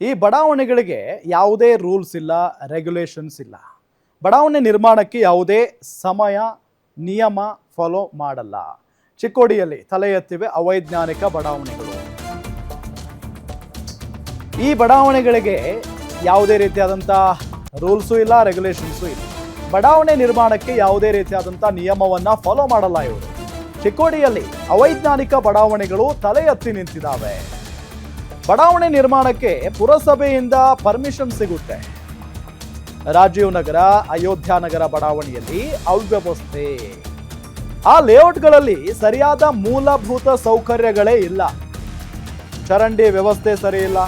ಈ ಬಡಾವಣೆಗಳಿಗೆ ಯಾವುದೇ ರೂಲ್ಸ್ ಇಲ್ಲ ರೆಗ್ಯುಲೇಷನ್ಸ್ ಇಲ್ಲ. ಬಡಾವಣೆ ನಿರ್ಮಾಣಕ್ಕೆ ಯಾವುದೇ ಸಮಯ, ನಿಯಮ ಫಾಲೋ ಮಾಡಲ್ಲ. ಚಿಕ್ಕೋಡಿಯಲ್ಲಿ ತಲೆ ಎತ್ತಿವೆ ಅವೈಜ್ಞಾನಿಕ ಬಡಾವಣೆಗಳು. ಈ ಬಡಾವಣೆಗಳಿಗೆ ಯಾವುದೇ ರೀತಿಯಾದಂಥ ರೂಲ್ಸು ಇಲ್ಲ ರೆಗ್ಯುಲೇಷನ್ಸು ಇಲ್ಲ. ಬಡಾವಣೆ ನಿರ್ಮಾಣಕ್ಕೆ ಯಾವುದೇ ರೀತಿಯಾದಂಥ ನಿಯಮವನ್ನು ಫಾಲೋ ಮಾಡಲ್ಲ ಇವರು. ಚಿಕ್ಕೋಡಿಯಲ್ಲಿ ಅವೈಜ್ಞಾನಿಕ ಬಡಾವಣೆಗಳು ತಲೆ ಎತ್ತಿ ನಿಂತಿದ್ದಾವೆ. ಬಡಾವಣೆ ನಿರ್ಮಾಣಕ್ಕೆ ಪುರಸಭೆಯಿಂದ ಪರ್ಮಿಷನ್ ಸಿಗುತ್ತೆ. ರಾಜೀವ್ ನಗರ, ಅಯೋಧ್ಯ ನಗರ ಬಡಾವಣೆಯಲ್ಲಿ ಅವ್ಯವಸ್ಥೆ ಆ ಲೇಔಟ್ಗಳಲ್ಲಿ ಸರಿಯಾದ ಮೂಲಭೂತ ಸೌಕರ್ಯಗಳೇ ಇಲ್ಲ. ಚರಂಡಿ ವ್ಯವಸ್ಥೆ ಸರಿಯಿಲ್ಲ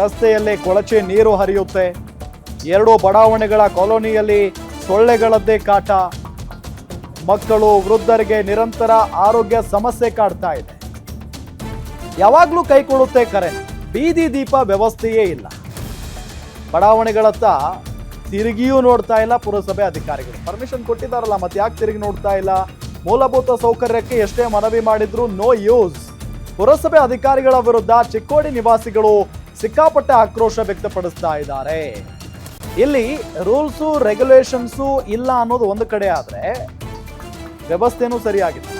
ರಸ್ತೆಯಲ್ಲೇ ಕೊಳಚೆ ನೀರು ಹರಿಯುತ್ತೆ. ಎರಡು ಬಡಾವಣೆಗಳ ಕಾಲೋನಿಯಲ್ಲಿ ಸೊಳ್ಳೆಗಳದ್ದೇ ಕಾಟ. ಮಕ್ಕಳು, ವೃದ್ಧರಿಗೆ ನಿರಂತರ ಆರೋಗ್ಯ ಸಮಸ್ಯೆ ಕಾಡ್ತಾ ಇದೆ. ಯಾವಾಗಲೂ ಕೈ ಕೊಡುತ್ತೆ ಕರೆಂಟ್ ಬೀದಿ ದೀಪ ವ್ಯವಸ್ಥೆಯೇ ಇಲ್ಲ. ಬಡಾವಣೆಗಳತ್ತ ತಿರುಗಿಯೂ ನೋಡ್ತಾ ಇಲ್ಲ ಪುರಸಭೆ ಅಧಿಕಾರಿಗಳು. ಪರ್ಮಿಷನ್ ಕೊಟ್ಟಿದ್ದಾರಲ್ಲ, ಮತ್ತೆ ಯಾಕೆ ತಿರುಗಿ ನೋಡ್ತಾ ಇಲ್ಲ? ಮೂಲಭೂತ ಸೌಕರ್ಯಕ್ಕೆ ಎಷ್ಟೇ ಮನವಿ ಮಾಡಿದ್ರು ನೋ ಯೂಸ್ ಪುರಸಭೆ ಅಧಿಕಾರಿಗಳ ವಿರುದ್ಧ ಚಿಕ್ಕೋಡಿ ನಿವಾಸಿಗಳು ಸಿಕ್ಕಾಪಟ್ಟೆ ಆಕ್ರೋಶ ವ್ಯಕ್ತಪಡಿಸ್ತಾ ಇದ್ದಾರೆ. ಇಲ್ಲಿ ರೂಲ್ಸು ರೆಗ್ಯುಲೇಷನ್ಸು ಇಲ್ಲ ಅನ್ನೋದು ಒಂದು ಕಡೆ ಆದರೆ ವ್ಯವಸ್ಥೆನೂ ಸರಿಯಾಗಿಲ್ಲ.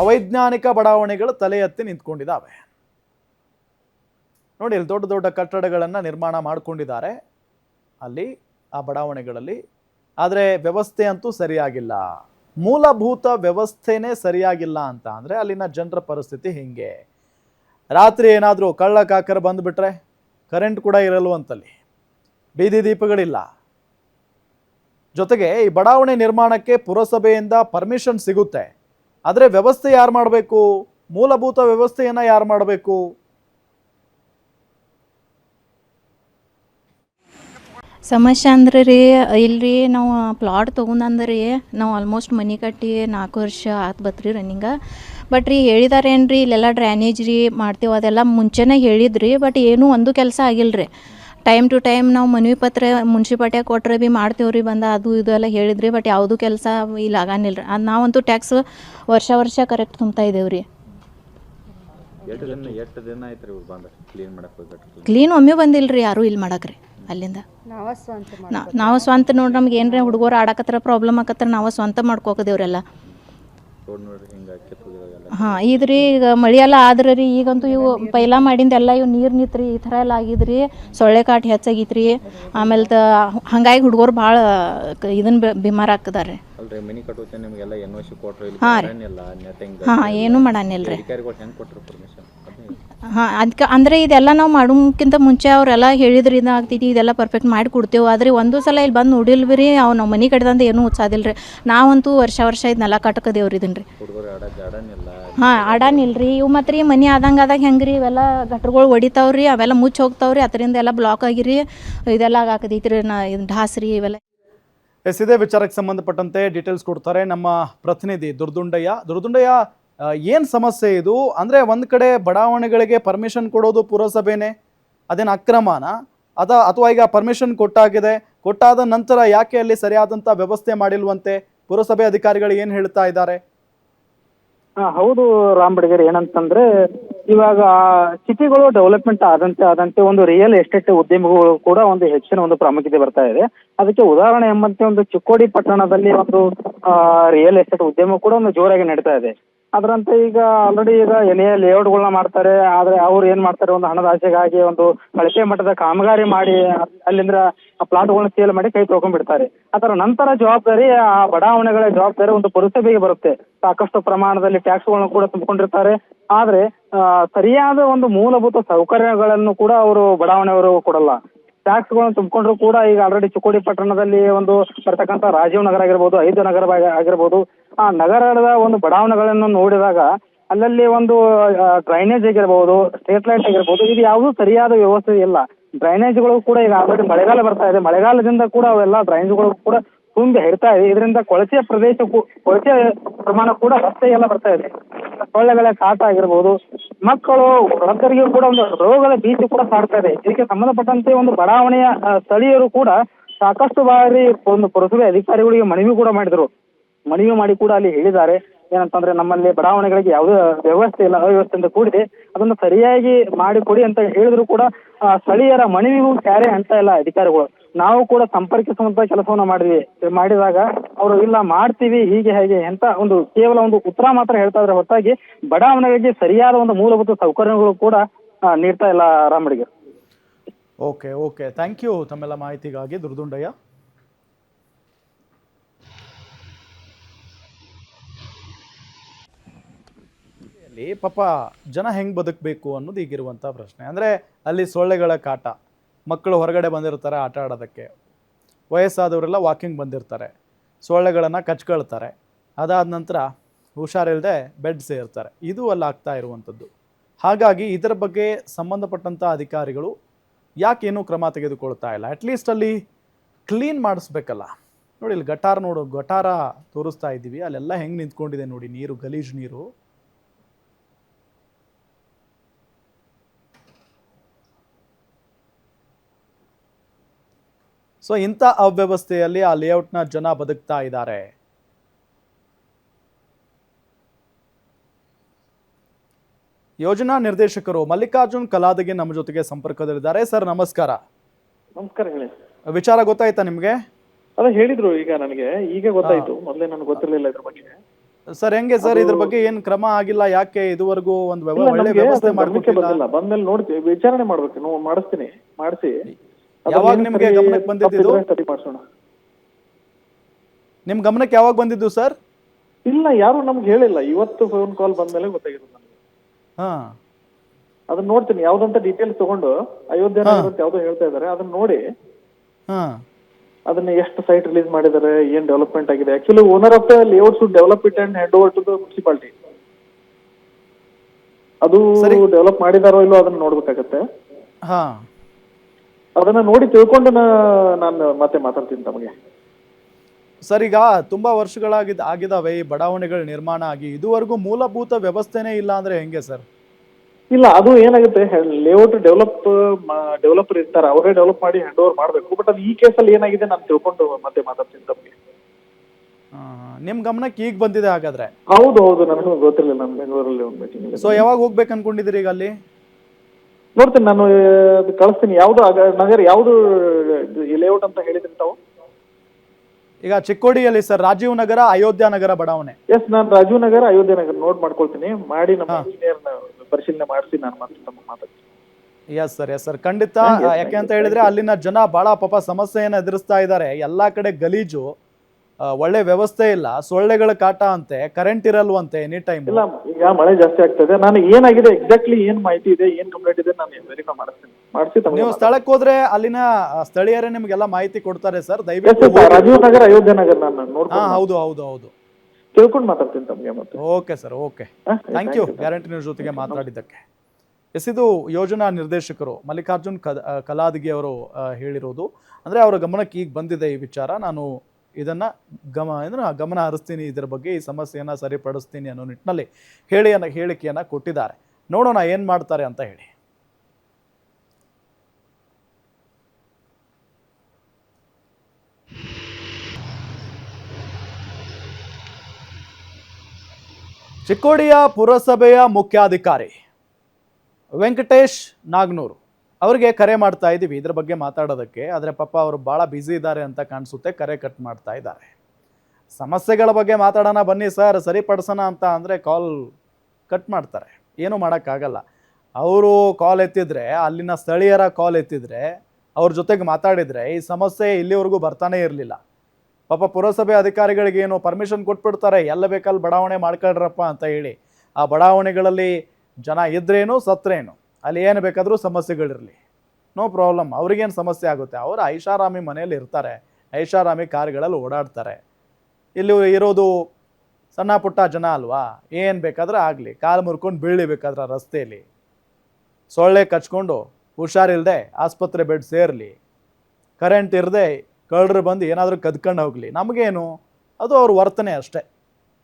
ಅವೈಜ್ಞಾನಿಕ ಬಡಾವಣೆಗಳು ತಲೆ ಎತ್ತಿ ನಿಂತ್ಕೊಂಡಿದ್ದಾವೆ. ನೋಡಿ, ಇಲ್ಲಿ ದೊಡ್ಡ ದೊಡ್ಡ ಕಟ್ಟಡಗಳನ್ನು ನಿರ್ಮಾಣ ಮಾಡಿಕೊಂಡಿದ್ದಾರೆ. ಅಲ್ಲಿ, ಆ ಬಡಾವಣೆಗಳಲ್ಲಿ. ಆದರೆ ವ್ಯವಸ್ಥೆ ಅಂತೂ ಸರಿಯಾಗಿಲ್ಲ. ಮೂಲಭೂತ ವ್ಯವಸ್ಥೆನೇ ಸರಿಯಾಗಿಲ್ಲ ಅಂತ ಅಂದರೆ ಅಲ್ಲಿನ ಜನರ ಪರಿಸ್ಥಿತಿ ಹಿಂಗೆ. ರಾತ್ರಿ ಏನಾದರೂ ಕಳ್ಳ ಕಾಕರ ಬಂದುಬಿಟ್ರೆ ಕರೆಂಟ್ ಕೂಡ ಇರಲ್ವಂತಲ್ಲಿ ಬೀದಿ ದೀಪಗಳಿಲ್ಲ. ಜೊತೆಗೆ ಈ ಬಡಾವಣೆ ನಿರ್ಮಾಣಕ್ಕೆ ಪುರಸಭೆಯಿಂದ ಪರ್ಮಿಷನ್ ಸಿಗುತ್ತೆ. ಆದರೆ ವ್ಯವಸ್ಥೆ ಯಾರು ಮಾಡಬೇಕು? ಮೂಲಭೂತ ವ್ಯವಸ್ಥೆಯನ್ನು ಯಾರು ಮಾಡಬೇಕು? ಸಮಸ್ಯೆ ಅಂದ್ರೆ ರೀ, ಇಲ್ರಿ ನಾವು ಪ್ಲಾಟ್ ತೊಗೊಂಡಂದ್ರೆ ನಾವು ಆಲ್ಮೋಸ್ಟ್ ಮನಿ ಕಟ್ಟಿ ನಾಲ್ಕು ವರ್ಷ ಆತು ಬತ್ರಿ ರನ್ನಿಂಗ ಬಟ್ ರೀ ಹೇಳಿದಾರೇನು ರೀ ಇಲ್ಲೆಲ್ಲ ಡ್ರೈನೇಜ್ ರೀ ಮಾಡ್ತೀವಿ, ಅದೆಲ್ಲ ಮುಂಚೆನೇ ಹೇಳಿದ್ರಿ ಬಟ್ ಏನೂ ಒಂದು ಕೆಲಸ ಆಗಿಲ್ಲ ರೀ ಟೈಮ್ ಟು ಟೈಮ್ ನಾವು ಮನವಿ ಪತ್ರ ಮುನ್ಸಿಪಾಲ್ಟಿಯಾಗ ಕೊಟ್ಟರೆ ಭೀ ಮಾಡ್ತೇವೆ ರೀ ಬಂದ ಅದು ಇದು ಎಲ್ಲ ಹೇಳಿದ್ರಿ ಬಟ್ ಯಾವುದೂ ಕೆಲಸ ಇಲ್ಲಿ ಆಗಾನಿಲ್ಲ ರೀ ಅದು ನಾವಂತೂ ಟ್ಯಾಕ್ಸ್ ವರ್ಷ ವರ್ಷ ಕರೆಕ್ಟ್ ತುಂಬ್ತಾ ಇದ್ದೇವೆ ರೀ. ಕ್ಲೀನ್ ಒಮ್ಮೆ ಬಂದಿಲ್ಲ ರೀ ಯಾರು ಇಲ್ಲಿ ಮಾಡಕ್ರಿ ರೀ ಅಲ್ಲಿಂದ. ನಾವು ಸ್ವಂತ ನೋಡಿ ನಮ್ಗೆ ಏನ್ರಿ ಹುಡುಗರು ಆಡಕತ್ರ ಪ್ರಾಬ್ಲಮ್ ಆಕತ್ರ ನಾವು ಸ್ವಂತ ಮಾಡ್ಕೋಕದೇವ್ರೆಲ್ಲ ರೋಡ್ ನೋಡ್ರಿ ಹಿಂಗೆ ಕಿತ್ತೋಗಿದಾವೆಲ್ಲ ಹಾಂ ಇದ್ರಿ ಈಗ ಮಳಿ ಎಲ್ಲ ಆದ್ರೆ ರೀ. ಈಗಂತೂ ಇವು ಪೈಲ ಮಾಡಿಂದೆಲ್ಲ ಇವು ನೀರು ನಿತ್ರಿ ಈ ಥರ ಎಲ್ಲ ಆಗಿದ್ರಿ. ಸೊಳ್ಳೆ ಕಾಟ ಹೆಚ್ಚಾಗಿತ್ರಿ. ಆಮೇಲೆ ತ ಹಂಗಾಗಿ ಹುಡುಗರು ಭಾಳ ಇದನ್ನ ಬಿಮಾರ ಹಾಕಿದಾರೆ. ಅಲ್ರಿ ಮನಿ ಕಟ್ಟೋಕೆ ನಿಮಗೆಲ್ಲ ಎನ್ ಓ ಸಿ ಕೊಟ್ರು ಇಲ್ಲಿ ಹಾಂ ರೀ. ನೆಟ್ಟಿಂಗ್ ಹಾಂ ಏನೂ ಮಾಡಾನಿಲ್ಲ ರೀ ಅಧಿಕಾರಿಗಳು ಹೆಂಗೆ ಕೊಟ್ರು ಪರ್ಮಿಷನ್ ಹಾಂ ಅದಕ್ಕೆ ಅಂದರೆ ಇದೆಲ್ಲ ನಾವು ಮಾಡೋಕ್ಕಿಂತ ಮುಂಚೆ ಅವರೆಲ್ಲ ಹೇಳಿದ್ರಿ ಇದಾಗ್ತೈತಿ ಇದೆಲ್ಲ ಪರ್ಫೆಕ್ಟ್ ಮಾಡಿ ಕೊಡ್ತೇವೆ. ಆದರೆ ಒಂದು ಸಲ ಇಲ್ಲಿ ಬಂದು ನೋಡಿಲ್ವಿ ರೀ ಅವು ನಾವು ಮನೆ ಕಡ್ದಂದು ಏನೂ ಉತ್ಸಾದಿಲ್ಲ ರೀ ನಾವಂತೂ ವರ್ಷ ವರ್ಷ ಇದನ್ನೆಲ್ಲ ಕಟ್ಕದೇವ್ರಿ ಇದನ್ನ ರೀ ಹಾಂ ಆಡ ಇಲ್ಲ. ಹಾಂ ಆಡಾನಿಲ್ರಿ ಇವು ಮತ್ತು ರೀ ಮನೆ ಆದಂಗೆ ಆದಾಗ ಹೆಂಗೆ ರೀ ಇವೆಲ್ಲ ಗಟ್ರಗಳು ಹೊಡಿತಾವ್ರಿ ಅವೆಲ್ಲ ಮುಚ್ಚಿ ಹೋಗ್ತಾವ್ರಿ ಅದರಿಂದ ಎಲ್ಲ ಬ್ಲಾಕ್ ಆಗಿರಿ ಇದೆಲ್ಲ ಆಗಾಕತೈತಿ ರೀ ನಾ ಇದು ಢಾಸ್ ರೀ ಇವೆಲ್ಲ. ಎಸ್ ಇದೇ ವಿಚಾರಕ್ಕೆ ಸಂಬಂಧಪಟ್ಟಂತೆ ಡೀಟೇಲ್ಸ್ ಕೊಡ್ತಾರೆ ನಮ್ಮ ಪ್ರತಿನಿಧಿ ದುರ್ದುಂಡಯ್ಯ. ದುರ್ದುಂಡಯ್ಯ ಏನು ಸಮಸ್ಯೆ ಇದು? ಅಂದರೆ ಒಂದು ಕಡೆ ಬಡಾವಣೆಗಳಿಗೆ ಪರ್ಮಿಷನ್ ಕೊಡೋದು ಪುರಸಭೆನೇ, ಅದೇನು ಅಕ್ರಮನ? ಅದ, ಅಥವಾ ಈಗ ಪರ್ಮಿಷನ್ ಕೊಟ್ಟಾಗಿದೆ, ಕೊಟ್ಟಾದ ನಂತರ ಯಾಕೆ ಅಲ್ಲಿ ಸರಿಯಾದಂಥ ವ್ಯವಸ್ಥೆ ಮಾಡಿಲ್ವಂತೆ? ಪುರಸಭೆ ಅಧಿಕಾರಿಗಳು ಏನು ಹೇಳ್ತಾ ಇದ್ದಾರೆ? ಹೌದು ರಾಮ್ ಬಡಿಗೇರ್, ಏನಂತಂದ್ರೆ ಇವಾಗ ಸಿಟಿಗಳು ಡೆವಲಪ್ಮೆಂಟ್ ಆದಂತೆ ಆದಂತೆ ಒಂದು ರಿಯಲ್ ಎಸ್ಟೇಟ್ ಉದ್ಯಮಗಳು ಕೂಡ ಒಂದು ಹೆಚ್ಚಿನ ಒಂದು ಪ್ರಾಮುಖ್ಯತೆ ಬರ್ತಾ ಇದೆ. ಅದಕ್ಕೆ ಉದಾಹರಣೆ ಎಂಬಂತೆ ಒಂದು ಚಿಕ್ಕೋಡಿ ಪಟ್ಟಣದಲ್ಲಿ ಒಂದು ರಿಯಲ್ ಎಸ್ಟೇಟ್ ಉದ್ಯಮ ಕೂಡ ಒಂದು ಜೋರಾಗಿ ನಡೀತಾ ಇದೆ. ಅದರಂತೆ ಈಗ ಆಲ್ರೆಡಿ ಈಗ ಏನೇ ಲೇಔಟ್ಗಳನ್ನ ಮಾಡ್ತಾರೆ, ಆದ್ರೆ ಅವ್ರು ಏನ್ ಮಾಡ್ತಾರೆ, ಒಂದು ಹಣದ ಆಸೆಗಾಗಿ ಒಂದು ಕಳಪೆ ಮಟ್ಟದ ಕಾಮಗಾರಿ ಮಾಡಿ ಅಲ್ಲಿಂದ ಆ ಪ್ಲಾಟ್ಗಳನ್ನ ಸೇಲ್ ಮಾಡಿ ಕೈ ತೊಗೊಂಡ್ಬಿಡ್ತಾರೆ ಅದರ ನಂತರ ಜವಾಬ್ದಾರಿ, ಆ ಬಡಾವಣೆಗಳ ಜವಾಬ್ದಾರಿ ಒಂದು ಪುರಸಭೆಗೆ ಬರುತ್ತೆ. ಸಾಕಷ್ಟು ಪ್ರಮಾಣದಲ್ಲಿ ಟ್ಯಾಕ್ಸ್ಗಳನ್ನು ಕೂಡ ತುಂಬಿಕೊಂಡಿರ್ತಾರೆ. ಆದ್ರೆ ಸರಿಯಾದ ಒಂದು ಮೂಲಭೂತ ಸೌಕರ್ಯಗಳನ್ನು ಕೂಡ ಅವರು ಬಡಾವಣೆಯವರು ಕೊಡಲ್ಲ. ಟ್ಯಾಕ್ಸ್ಗಳನ್ನು ತುಂಬಿಕೊಂಡ್ರು ಕೂಡ ಈಗ ಆಲ್ರೆಡಿ ಚಿಕ್ಕೋಡಿ ಪಟ್ಟಣದಲ್ಲಿ ಒಂದು ಬರ್ತಕ್ಕಂಥ ರಾಜೀವ್ ನಗರ ಆಗಿರ್ಬೋದು, ಐದು ನಗರ ಆಗಿ- ಆಗಿರ್ಬೋದು ಆ ನಗರದ ಒಂದು ಬಡಾವಣೆಗಳನ್ನು ನೋಡಿದಾಗ ಅಲ್ಲಲ್ಲಿ ಒಂದು ಡ್ರೈನೇಜ್ ಆಗಿರ್ಬೋದು ಸ್ಟ್ರೀಟ್ ಲೈಟ್ ಆಗಿರ್ಬೋದು, ಇದು ಯಾವುದೂ ಸರಿಯಾದ ವ್ಯವಸ್ಥೆ ಇಲ್ಲ. ಡ್ರೈನೇಜ್ಗಳು ಕೂಡ ಈಗ ಆಲ್ರೆಡಿ ಮಳೆಗಾಲ ಬರ್ತಾ ಇದೆ. ಮಳೆಗಾಲದಿಂದ ಕೂಡ ಅವೆಲ್ಲ ಡ್ರೈನೇಜ್ಗಳು ಕೂಡ ತುಂಬಿ ಹರಿತಾ ಇದೆ. ಇದರಿಂದ ಕೊಳಚೆ ಪ್ರದೇಶ ಕೊಳಚೆ ಪ್ರಮಾಣ ಕೂಡ ರಸ್ತೆ ಎಲ್ಲ ಬರ್ತಾ ಇದೆ. ಸೊಳ್ಳೆಗಳ ಕಾಟ ಆಗಿರ್ಬೋದು, ಮಕ್ಕಳು, ವೃದ್ಧರಿಗೂ ಕೂಡ ಒಂದು ರೋಗದ ಭೀತಿ ಕೂಡ ಸಾರ್ತಾ ಇದೆ. ಇದಕ್ಕೆ ಸಂಬಂಧಪಟ್ಟಂತೆ ಒಂದು ಬಡಾವಣೆಯ ಸ್ಥಳೀಯರು ಕೂಡ ಸಾಕಷ್ಟು ಬಾರಿ ಒಂದು ಪುರಸಭೆ ಅಧಿಕಾರಿಗಳಿಗೆ ಮನವಿ ಕೂಡ ಮಾಡಿದರು. ಮನವಿ ಮಾಡಿ ಕೂಡ ಅಲ್ಲಿ ಹೇಳಿದ್ದಾರೆ. ಏನಂತಂದ್ರೆ ನಮ್ಮಲ್ಲಿ ಬಡಾವಣೆಗಳಿಗೆ ಯಾವುದೇ ವ್ಯವಸ್ಥೆ ಇಲ್ಲ ಅವ್ಯವಸ್ಥೆಯಿಂದ ಕೂಡಿದೆ. ಅದನ್ನು ಸರಿಯಾಗಿ ಮಾಡಿಕೊಡಿ ಅಂತ ಹೇಳಿದ್ರು ಕೂಡ ಸ್ಥಳೀಯರ ಮನವಿಗೂ ಕ್ಯಾರೆ ಅಂತ ಇಲ್ಲ ಅಧಿಕಾರಿಗಳು. ನಾವು ಕೂಡ ಸಂಪರ್ಕಿಸುವಂತ ಕೆಲಸವನ್ನ ಮಾಡಿದ್ವಿ. ಮಾಡಿದಾಗ ಅವರು, ಇಲ್ಲ, ಮಾಡ್ತೀವಿ, ಹೀಗೆ, ಹೇಗೆ ಅಂತ ಒಂದು, ಕೇವಲ ಒಂದು ಉತ್ತರ ಮಾತ್ರ ಹೇಳ್ತಾ ಇದ್ರೆ ಹೊರತಾಗಿ ಬಡಾವಣೆಗಳಿಗೆ ಸರಿಯಾದ ಒಂದು ಮೂಲಭೂತ ಸೌಕರ್ಯಗಳು ಕೂಡ ನೀಡ್ತಾ ಇಲ್ಲ ರಾಮಡಿಗೆ ಓಕೆ ಓಕೆ. ಥ್ಯಾಂಕ್ ಯು ತಮ್ಮೆಲ್ಲ ಮಾಹಿತಿಗಾಗಿ ದುರ್ದುಂಡಯ್ಯ. ಅಲ್ಲಿ ಪಾಪ ಜನ ಹೆಂಗೆ ಬದುಕಬೇಕು ಅನ್ನೋದು ಈಗಿರುವಂಥ ಪ್ರಶ್ನೆ. ಅಂದರೆ ಅಲ್ಲಿ ಸೊಳ್ಳೆಗಳ ಕಾಟ, ಮಕ್ಕಳು ಹೊರಗಡೆ ಬಂದಿರ್ತಾರೆ ಆಟ ಆಡೋದಕ್ಕೆ. ವಯಸ್ಸಾದವರೆಲ್ಲ ವಾಕಿಂಗ್ ಬಂದಿರ್ತಾರೆ, ಸೊಳ್ಳೆಗಳನ್ನು ಕಚ್ಕೊಳ್ತಾರೆ. ಅದಾದ ನಂತರ ಹುಷಾರಿಲ್ಲದೆ ಬೆಡ್ ಸೇರ್ತಾರೆ. ಇದು ಅಲ್ಲಿ ಆಗ್ತಾ ಇರುವಂಥದ್ದು. ಹಾಗಾಗಿ ಇದರ ಬಗ್ಗೆ ಸಂಬಂಧಪಟ್ಟಂಥ ಅಧಿಕಾರಿಗಳು ಯಾಕೇನು ಕ್ರಮ ತೆಗೆದುಕೊಳ್ತಾ ಇಲ್ಲ? ಅಟ್ಲೀಸ್ಟ್ ಅಲ್ಲಿ ಕ್ಲೀನ್ ಮಾಡಿಸ್ಬೇಕಲ್ಲ. ನೋಡಿ, ಇಲ್ಲಿ ಗಟಾರ ನೋಡು, ಗಟಾರ ತೋರಿಸ್ತಾ ಇದ್ದೀವಿ ಅಲ್ಲೆಲ್ಲ ಹೆಂಗೆ ನಿಂತ್ಕೊಂಡಿದೆ ನೋಡಿ, ನೀರು, ಗಲೀಜು ನೀರು. ಸೊ ಇಂಥ ಅವ್ಯವಸ್ಥೆಯಲ್ಲಿ ಆ ಲೇಔಟ್ನ ಜನ ಬದುಕ್ತಾ ಇದ್ದಾರೆ. ಯೋಜನಾ ನಿರ್ದೇಶಕರು ಮಲ್ಲಿಕಾರ್ಜುನ್ ಕಲಾದಗಿ ನಮ್ಮ ಜೊತೆಗೆ ಸಂಪರ್ಕದಲ್ಲಿದ್ದಾರೆ. ಸರ್ ನಮಸ್ಕಾರ. ನಮಸ್ಕಾರ ಹೇಳಿ. ವಿಚಾರ ಗೊತ್ತಾಯ್ತಾ ನಿಮಗೆ? ಅದೇ ಹೇಳಿದ್ರು ಈಗ ನನಗೆ ಈಗ ಗೊತ್ತಾಯ್ತು. ಮೊದಲೇ ನನಗೆ ಗೊತ್ತಿರಲಿಲ್ಲ ಇದ್ರ ಬಗ್ಗೆ. ಸರ್ ಹೆಂಗೆ ಸರ್? ಇದ್ರ ಬಗ್ಗೆ ಏನ್ ಕ್ರಮ ಆಗಿಲ್ಲ? ಯಾಕೆ ಇದುವರೆಗೂ ಒಂದು ಒಳ್ಳೆ ವ್ಯವಸ್ಥೆ ಮಾಡ್ಬೇಕಿಲ್ಲ ಬಂದಿಲ್ಲ. ಬಂದ್ಮೇಲೆ ನೋಡ್ತೀವಿ. ವಿಚಾರಣೆ ಮಾಡ್ಬೇಕು. ಮಾಡಿಸ್ತೀನಿ. ಮಾಡಿಸಿ. ಯಾವಾಗ ನಿಮಗೆ ಗಮನಕ್ಕೆ ಬಂದಿದ್ದು? ಮಾಡಿಸೋಣ. ನಿಮ್ ಗಮನಕ್ಕೆ ಯಾವಾಗ ಬಂದಿದ್ದು ಸರ್? ಇಲ್ಲ ಯಾರು ನಮ್ಗೆ ಹೇಳಿಲ್ಲ. ಇವತ್ತು ಫೋನ್ ಕಾಲ್ ಬಂದ್ಮೇಲೆ ಗೊತ್ತಾಗಿರೋದು ನನಗೆ ಹಾ. ಅದನ್ನ ನೋಡ್ತೀನಿ. ಯಾವ್ದಂತ ಡೀಟೇಲ್ಸ್ ತಗೊಂಡು ಅಯೋಧ್ಯ ನಗರ ಅಂತ ಯಾವ್ದೋ ಹೇಳ್ತಾ ಇದಾರೆ. ಅದನ್ನ ನೋಡಿ. ಹಾ. ಅದನ್ನ ಎಷ್ಟು ಸೈಟ್ ರಿಲೀಸ್ ಮಾಡಿದ್ದಾರೆ ಏನ್ ಡೆವಲಪ್ಮೆಂಟ್ ಆಗಿದೆ. Actually owner of the layout should develop it and hand over to the municipality ಅದು. ಡೆವಲಪ್ ಮಾಡಿದಾರೋ ಇಲ್ಲೋ ಅದನ್ನ ನೋಡ್ಬೇಕಾಗತ್ತೆ. ಹಾ. ಅದನ್ನ ನೋಡಿ ತಿಳ್ಕೊಂಡು ನಾನು ಮತ್ತೆ ಮಾತಾಡ್ತೀನಿ ತಮಗೆ. ಸರ್ ಈಗ ತುಂಬಾ ವರ್ಷಗಳಾಗಿದ್ ಆಗಿದಾವೆ ಈ ಬಡಾವಣೆಗಳ ನಿರ್ಮಾಣ ಆಗಿ. ಇದುವರೆಗೂ ಮೂಲಭೂತ ವ್ಯವಸ್ಥೆನೇ ಇಲ್ಲ ಅಂದ್ರೆ ಹೆಂಗೆ ಸರ್? ಇಲ್ಲ ಅದು ಏನಾಗುತ್ತೆ ಲೇಔಟ್ ಡೆವಲಪ್ ಡೆವಲಪರ್ ಇರ್ತಾರೆ ಅವರೇ ಡೆವಲಪ್ ಮಾಡಿ ಹ್ಯಾಂಡ್ ಓವರ್ ಮಾಡಬೇಕು. ಬಟ್ ಅದು ಈ ಕೇಸಲ್ಲಿ ಏನಾಗಿದೆ ನಾನು ತಿಳ್ಕೊಂಡು ಮತ್ತೆ ಮಾತಾಡ್ತೀನಿ ತಮಗೆ. ನಿಮ್ ಗಮನಕ್ಕೆ ಈಗ ಬಂದಿದೆ ಹಾಗಾದ್ರೆ? ಹೌದು ಹೌದು. ನನಗೂ ಗೊತ್ತಿರಲಿಲ್ಲ ನಾನು ಬೆಂಗಳೂರಲ್ಲಿ ಒಂದು ಮೀಟಿಂಗ್ ಸೊ ಯಾವಾಗ ಹೋಗ್ಬೇಕು ಅನ್ಕೊಂಡಿದ್ದೀರಿ ಈಗ ಅಲ್ಲಿ? ನೋಡ್ತೀನಿ ನಾನು ಅದು ಕಳಿಸ್ತೀನಿ. ಯಾವ್ದು ನಗರ ಯಾವುದು ಲೇಔಟ್ ಅಂತ ಹೇಳಿದ್ರಿ ತಾವು? ಈಗ ಚಿಕ್ಕೋಡಿಯಲ್ಲಿ ಸರ್ ರಾಜೀವ್ ನಗರ ಅಯೋಧ್ಯ ನಗರ ಬಡಾವಣೆ. ಎಸ್ ನಾನು ರಾಜೀವ್ ನಗರ ಅಯೋಧ್ಯ ನಗರ ನೋಟ್ ಮಾಡ್ಕೊಳ್ತೀನಿ. ಮಾಡಿ ನಮ್ಮ ಪರಿಶೀಲನೆ ಮಾಡಿಸಿ ನಾನು ಮತ್ತೆ ತಮ್ಮ ಮಾತಾಡ್ತೀನಿ. ಎಸ್ ಸರ್ ಎಸ್ ಸರ್ ಖಂಡಿತ ಯಾಕೆ ಅಂತ ಹೇಳಿದ್ರೆ ಅಲ್ಲಿನ ಜನ ಬಹಳ ಪಾಪ ಸಮಸ್ಯೆಯನ್ನು ಎದುರಿಸ್ತಾ ಇದ್ದಾರೆ. ಎಲ್ಲಾ ಕಡೆ ಗಲೀಜು. ಒಳ್ಳೆ ವ್ಯವಸ್ಥೆ ಇಲ್ಲ. ಸೊಳ್ಳೆಗಳ ಕಾಟ ಅಂತೆ ಕರೆಂಟ್ ಇರಲ್ವಂತೆ ಎನಿ ಟೈಮ್ ಇಲ್ಲ ಈಗ ಮಳೆ ಜಾಸ್ತಿ ಆಗ್ತದೆ. ನಾನು ಏನಾಗಿದೆ ಎಕ್ಸಾಕ್ಟ್ಲಿ ಏನ್ ಮಾಹಿತಿ ಇದೆ ಏನ್ ಕಂಪ್ಲೇಂಟ್ ಇದೆ ನಾನು ವೆರಿಫೈ ಮಾಡ್ತೀನಿ ಮಾಡಿಸಿ ನೀವು ಸ್ಥಳಕ್ಕೆ ಹೋದ್ರೆ ಅಲ್ಲಿನ ಸ್ಥಳೀಯರೇ ನಿಮ್ಗೆಲ್ಲ ಮಾಹಿತಿ ಕೊಡ್ತಾರೆ ಸರ್. ದಯವಿಟ್ಟು ರಾಜೀವ್ ನಗರ ಅಯೋಧ್ಯ ನಗರ ನಾನು ನೋಡ್ಕೊಂಡು ಹೌದು ಹೌದು ಹೌದು. ತಿಳ್ಕೊಂಡು ಮಾತಾಡ್ತೀನಿ ತಮಗೆ ಮತ್ತೆ. Okay sir okay? Thank you guarantee news ಜೊತೆಗೆ ಮಾತಾಡಿದ್ದಕ್ಕೆ. ಎಸ್ ಇದು ಯೋಜನಾ ನಿರ್ದೇಶಕರು ಮಲ್ಲಿಕಾರ್ಜುನ್ ಕಲಾದಗಿ ಅವರು ಹೇಳಿರೋದು. ಅಂದ್ರೆ ಅವರ ಗಮನಕ್ಕೆ ಈಗ ಬಂದಿದೆ ಈ ವಿಚಾರ. ನಾನು ಇದನ್ನು ಗಮ ಅಂದ್ರೆ ಗಮನ ಹರಿಸ್ತೀನಿ, ಇದರ ಬಗ್ಗೆ ಈ ಸಮಸ್ಯೆಯನ್ನು ಸರಿಪಡಿಸ್ತೀನಿ ಅನ್ನೋ ನಿಟ್ಟಿನಲ್ಲಿ ಹೇಳಿಯನ್ನ, ಹೇಳಿಕೆಯನ್ನು ಕೊಟ್ಟಿದ್ದಾರೆ. ನೋಡೋಣ ಏನು ಮಾಡ್ತಾರೆ ಅಂತ ಹೇಳಿ. ಚಿಕ್ಕೋಡಿಯ ಪುರಸಭೆಯ ಮುಖ್ಯಾಧಿಕಾರಿ ವೆಂಕಟೇಶ್ ನಾಗ್ನೂರು. ಅವರಿಗೆ ಕರೆ ಮಾಡ್ತಾ ಇದ್ದೀವಿ ಇದ್ರ ಬಗ್ಗೆ ಮಾತಾಡೋದಕ್ಕೆ, ಆದರೆ ಪಾಪ ಅವರು ಭಾಳ ಬ್ಯುಸಿ ಇದ್ದಾರೆ ಅಂತ ಕಾಣಿಸುತ್ತೆ, ಕರೆ ಕಟ್ ಮಾಡ್ತಾ ಇದ್ದಾರೆ. ಸಮಸ್ಯೆಗಳ ಬಗ್ಗೆ ಮಾತಾಡೋಣ ಬನ್ನಿ ಸರ್ ಸರಿಪಡಿಸೋಣ ಅಂತ ಅಂದರೆ ಕಾಲ್ ಕಟ್ ಮಾಡ್ತಾರೆ. ಏನೂ ಮಾಡೋಕ್ಕಾಗಲ್ಲ. ಅವರು ಕಾಲ್ ಎತ್ತಿದ್ರೆ, ಅಲ್ಲಿನ ಸ್ಥಳೀಯರ ಕಾಲ್ ಎತ್ತಿದ್ರೆ, ಅವ್ರ ಜೊತೆಗೆ ಮಾತಾಡಿದರೆ ಈ ಸಮಸ್ಯೆ ಇಲ್ಲಿವರೆಗೂ ಬರ್ತಾನೆ ಇರಲಿಲ್ಲ. ಪಾಪ ಪುರಸಭೆ ಅಧಿಕಾರಿಗಳಿಗೆ ಏನು ಪರ್ಮಿಷನ್ ಕೊಟ್ಬಿಡ್ತಾರೆ, ಎಲ್ಲ ಬೇಕಲ್ಲಿ ಬಡಾವಣೆ ಮಾಡ್ಕೊಳ್ರಪ್ಪ ಅಂತ ಹೇಳಿ. ಆ ಬಡಾವಣೆಗಳಲ್ಲಿ ಜನ ಇದ್ರೇನು ಸತ್ರೇನು ಅಲ್ಲಿ ಏನು ಬೇಕಾದರೂ ಸಮಸ್ಯೆಗಳಿರಲಿ. ನೋ ಪ್ರಾಬ್ಲಮ್ ಅವ್ರಿಗೇನು ಸಮಸ್ಯೆ ಆಗುತ್ತೆ? ಅವರು ಐಷಾರಾಮಿ ಮನೆಯಲ್ಲಿ ಇರ್ತಾರೆ. ಐಷಾರಾಮಿ ಕಾರ್ಗಳಲ್ಲಿ ಓಡಾಡ್ತಾರೆ. ಇಲ್ಲಿ ಇರೋದು ಸಣ್ಣ ಪುಟ್ಟ ಜನ ಅಲ್ವಾ? ಏನು ಬೇಕಾದರೂ ಆಗಲಿ. ಕಾಲು ಮುರ್ಕೊಂಡು ಬೀಳಿಬೇಕಾದ್ರೆ ಬೇಕಾದ್ರೆ ರಸ್ತೆಯಲ್ಲಿ. ಸೊಳ್ಳೆ ಕಚ್ಕೊಂಡು ಹುಷಾರಿಲ್ಲದೆ ಆಸ್ಪತ್ರೆ ಬೆಡ್ ಸೇರಲಿ. ಕರೆಂಟ್ ಇರದೆ ಕಳ್ಳರು ಬಂದು ಏನಾದರೂ ಕದ್ಕೊಂಡು ಹೋಗಲಿ. ನಮಗೇನು? ಅದು ಅವ್ರ ವರ್ತನೆ ಅಷ್ಟೇ.